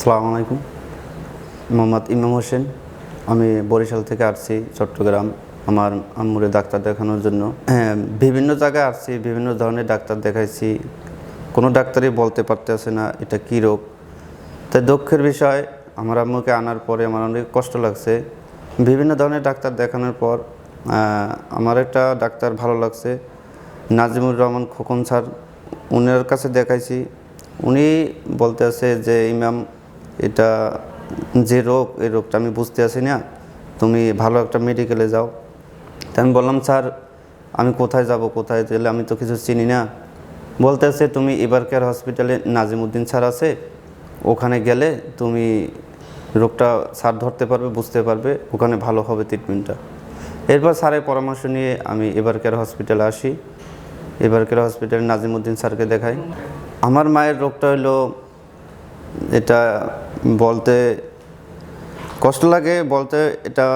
সালাম আলাইকুম। মোহাম্মদ ইমাম হোসেন। আমি বরিশাল থেকে আসছি চট্টগ্রাম। আমার আম্মুরে ডাক্তার দেখানোর জন্য। হ্যাঁ বিভিন্ন জায়গায় আসছি, বিভিন্ন ধরনের ডাক্তার দেখাইছি। কোনো ডাক্তারই বলতে পারতেছে না, এটা কী রোগ? তাই দুঃখের বিষয়, আমার আম্মুকে আনার পরে আমার অনেক কষ্ট লাগছে। বিভিন্ন ধরনের ডাক্তার দেখানোর পর আমার একটা ডাক্তার ভালো লাগছে, নাজিমুর রহমান খোকন স্যার। উনার কাছে দেখাইছি। উনি বলতে আছে যে, ইমাম এটা যে রোগ, এই রোগটা আমি বুঝতে আছি না। তুমি ভালো একটা মেডিকেলে যাও। তা আমি বললাম, স্যার, আমি কোথায় যাব? কোথায় গেলে আমি তো কিছু চিনি না। বলতে আছে তুমি এবার কেয়ার হসপিটালে নাজিমুদ্দিন স্যার আছে। ওখানে গেলে তুমি রোগটা স্যার ধরতে পারবে, বুঝতে পারবে। ওখানে ভালো হবে ট্রিটমেন্টটা এরপর স্যারের পরামর্শ নিয়ে আমি এবার কেয়ার হসপিটালে আসি। এবার কেয়ার হসপিটালে নাজিমুদ্দিন স্যারকে দেখাই। আমার মায়ের রোগটা হলো, এটা বলতে কষ্ট লাগে, বলতে এটা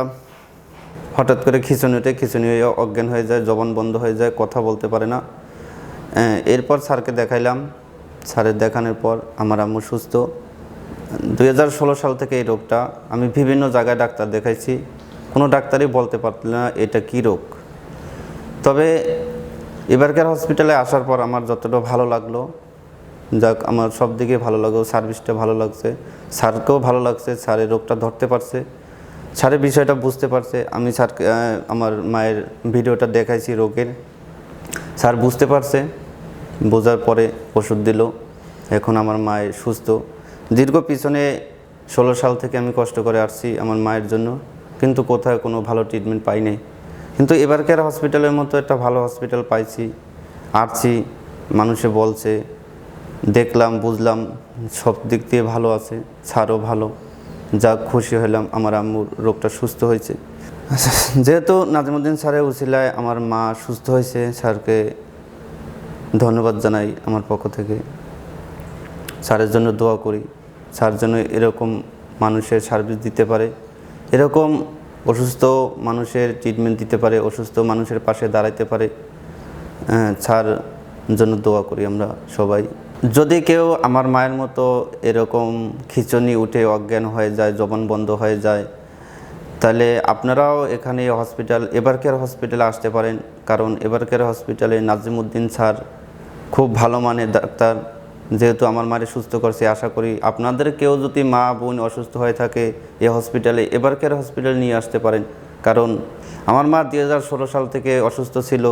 হঠাৎ করে খিচুনি ওঠে খিচুনি হয়ে অজ্ঞান হয়ে যায়, জবান বন্ধ হয়ে যায়, কথা বলতে পারে না। এরপর স্যারকে দেখাইলাম। স্যারের দেখানোর পর আমার আম্মু সুস্থ। দু হাজার ষোলো সাল থেকে এই রোগটা আমি বিভিন্ন জায়গায় ডাক্তার দেখাইছি। কোনো ডাক্তারই বলতে পারত না এটা কি রোগ। তবে এবারকার হসপিটালে আসার পর আমার যতটা ভালো লাগল যাক, আমার সব দিকে ভালো লাগল সার্ভিসটা ভালো লাগছে। স্যারকেও ভালো লাগছে স্যারের রোগটা ধরতে পারছে। স্যারের বিষয়টা বুঝতে পারছে, আমি স্যারকে আমার মায়ের ভিডিওটা দেখাইছি রোগের। স্যার বুঝতে পারছে, বোঝার পরে ওষুধ দিল। এখন আমার মায়ের সুস্থ। দীর্ঘ পিছনে ষোলো সাল থেকে আমি কষ্ট করে আসছি আমার মায়ের জন্য, কিন্তু কোথাও কোনো ভালো ট্রিটমেন্ট পাই নাই। কিন্তু এবারকার হসপিটালের মতো একটা ভালো হসপিটাল পাইছি, আসছি, মানুষে বলছে দেখলাম, বুঝলাম সব দিক দিয়ে ভালো আছে স্যারও ভালো। যা খুশি হলাম আমার আম্মুর রোগটা সুস্থ হয়েছে। যেহেতু নাজিমুদ্দিন স্যারের উচিলায় আমার মা সুস্থ হয়েছে, স্যারকে ধন্যবাদ জানাই আমার পক্ষ থেকে। স্যারের জন্য দোয়া করি, স্যার যেন এরকম মানুষের সার্ভিস দিতে পারে। এরকম অসুস্থ মানুষের ট্রিটমেন্ট দিতে পারে, অসুস্থ মানুষের পাশে দাঁড়াইতে পারে। স্যার জন্য দোয়া করি আমরা সবাই। যদি কেউ আমার মায়ের মতো এরকম খিচুনি উঠে অজ্ঞান হয়ে যায় জবান বন্ধ হয়ে যায়, তাহলে আপনারাও এখানে হসপিটাল এবারকের হসপিটালে আসতে পারেন। কারণ এবারকের হসপিটালে নাজিমুদ্দিন স্যার খুব ভালো মানের ডাক্তার। যেহেতু আমার মারে সুস্থ করছে, আশা করি আপনাদের কেউ যদি মা বোন অসুস্থ হয়ে থাকে, এই হসপিটালে এবারকের হসপিটালে নিয়ে আসতে পারেন। কারণ আমার মা দু হাজার ষোলো সাল থেকে অসুস্থ ছিল।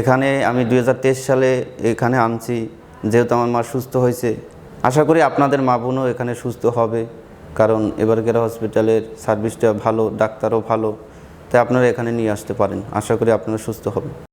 এখানে আমি দু হাজার তেইশ সালে এখানে আনছি। যেহেতু আমার মা সুস্থ হয়েছে, আশা করি আপনাদের মা বোনও এখানে সুস্থ হবে। কারণ এবারকার হসপিটালের সার্ভিসটা ভালো, ডাক্তারও ভালো, তাই আপনারা এখানে নিয়ে আসতে পারেন। আশা করি আপনারা সুস্থ হবেন।